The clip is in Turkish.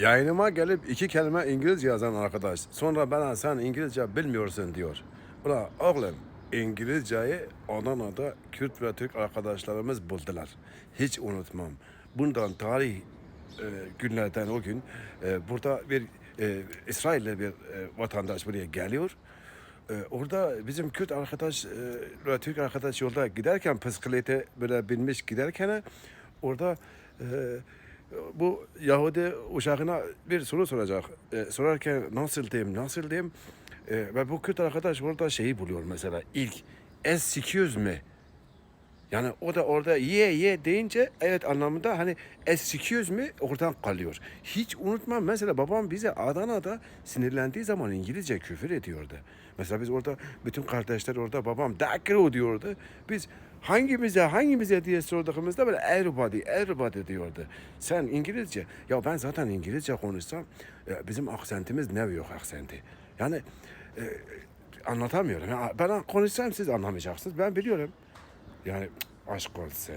Yayınıma gelip iki kelime İngilizce yazan arkadaş. Sonra bana sen İngilizce bilmiyorsun diyor. Ula oğlum İngilizceyi Adana'da Kürt ve Türk arkadaşlarımız buldular. Hiç unutmam. Bundan tarih e, günlerden o gün e, burada bir e, İsrailli bir e, vatandaş buraya geliyor. E, orada bizim Kürt arkadaş e, ve Türk arkadaş yolda giderken bisiklete böyle binmiş giderken orada e, bu Yahudi uşağına bir soru soracak. E, sorarken nasıl diyeyim, nasıl diyeyim? E, ve bu Kürt arkadaş orada şeyi buluyor mesela ilk S200 mi? Yani o da orada ye ye deyince evet anlamında hani S200 mi oradan kalıyor. Hiç unutmam mesela babam bize Adana'da sinirlendiği zaman İngilizce küfür ediyordu. Mesela biz orada bütün kardeşler orada babam dakiro diyordu. Biz hangimize hangimize diye sorduğumuzda böyle everybody everybody diyordu. Sen İngilizce ya ben zaten İngilizce konuşsam e, bizim aksentimiz ne yok aksenti. Yani e, anlatamıyorum. Ben konuşsam siz anlamayacaksınız. Ben biliyorum. Yani aşk olsun.